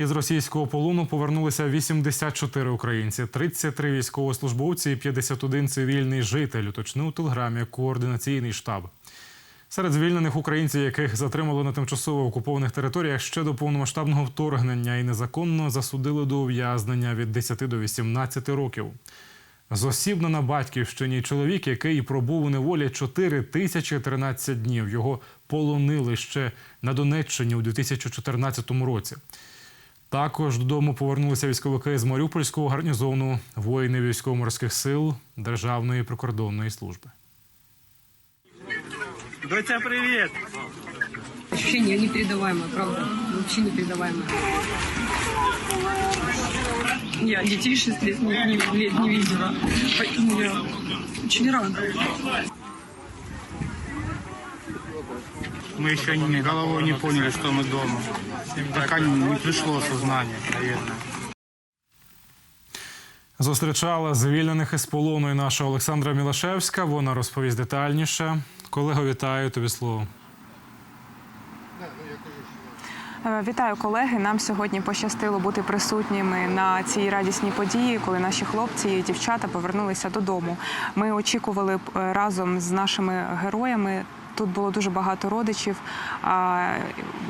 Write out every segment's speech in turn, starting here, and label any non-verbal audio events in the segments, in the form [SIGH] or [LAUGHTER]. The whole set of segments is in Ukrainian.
Із російського полону повернулися 84 українці, 33 військовослужбовці і 51 цивільний житель. Уточнив у телеграмі координаційний штаб. Серед звільнених українців, яких затримали на тимчасово окупованих територіях ще до повномасштабного вторгнення і незаконно засудили до ув'язнення від 10 до 18 років. Зосібно на батьківщині чоловік, який пробув у неволі 4 тисячі 13 днів. Його полонили ще на Донеччині у 2014 році. Також додому повернулися військовики з Маріупольського гарнізону, воїни військово-морських сил Державної прикордонної служби. Доця, привіт! Ощущение непередаваемое, правда. Вообще непередаваемое. Я детей 6 лет не, не, лет не видела. Поэтому я очень рада. Мы еще не, головой не поняли, что мы дома. Пока не, не пришло осознание, наверное. Зустрічала звільнених із полону і наша Олександра Мілашевська. Вона розповість детальніше. Колего, вітаю тобі слово. Е, Вітаю колеги. Нам сьогодні пощастило бути присутніми на цій радісній події, коли наші хлопці і дівчата повернулися додому. Ми очікували е, разом з нашими героями. Тут було дуже багато родичів,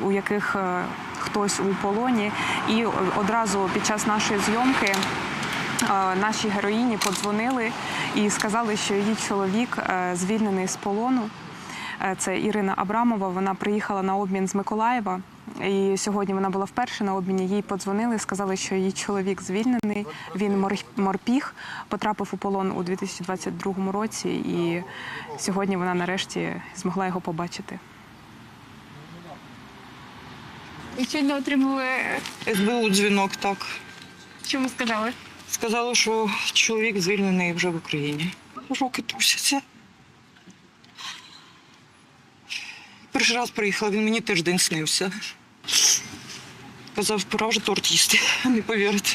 у яких е, хтось у полоні, і одразу під час нашої зйомки. е, Наші героїні подзвонили і сказали, що її чоловік е, звільнений з полону. Це Ірина Абрамова. Вона приїхала на обмін з Миколаєва. І сьогодні вона була вперше на обміні. Їй подзвонили, сказали, що її чоловік звільнений. Він мор- морпіг, потрапив у полон у 2022 році, і сьогодні вона нарешті змогла його побачити. І сьогодні отримали, СБУ дзвінок так. що ви сказали? Сказали, що чоловік звільнений вже в Україні. Руки трусяться. Перший раз приїхала, він мені теж день снився. Казав, пора вже торт їсти, [LAUGHS] не повірите.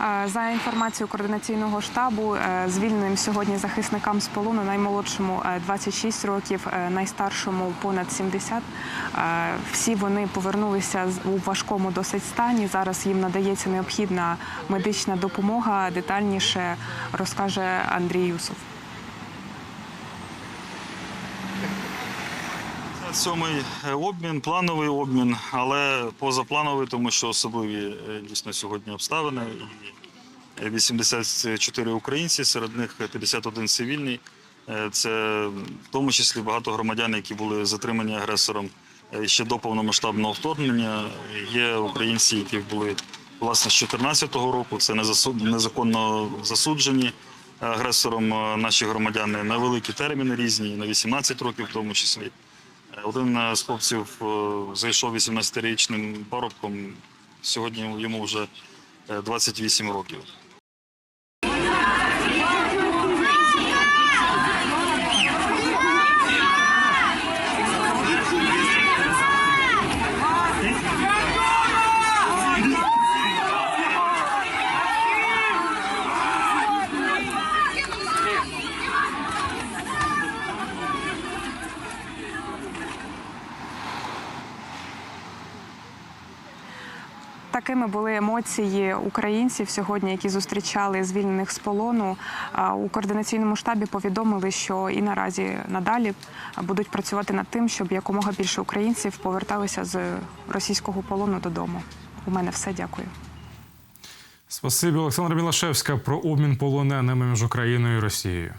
Е, За інформацією координаційного штабу, е, звільненим сьогодні захисникам з полону наймолодшому е, 26 років, е, найстаршому понад 70. Е, Всі вони повернулися у важкому досить стані. Зараз їм надається необхідна медична допомога. Детальніше розкаже Андрій Юсов. Сьомий е, обмін, плановий обмін, але позаплановий, тому що особливі е, дійсно сьогодні обставини. І 84 українці, серед них 51 цивільний. Е, Це в тому числі багато громадян, які були затримані агресором ще до повномасштабного вторгнення. Є українці, які були власне з 2014 року. Це незаконно засуджені агресором наші громадяни на великі терміни різні, на 18 років в тому числі. Один е, з хлопців е, зайшов 18-річним парубком. Сьогодні йому вже е, 28 років. Такими були емоції українців сьогодні, які зустрічали звільнених з полону. У координаційному штабі повідомили, що і наразі надалі будуть працювати над тим, щоб якомога більше українців поверталися з російського полону додому. У мене все. Дякую. Спасибі, Олександра Мілашевська про обмін полоненими між Україною і Росією.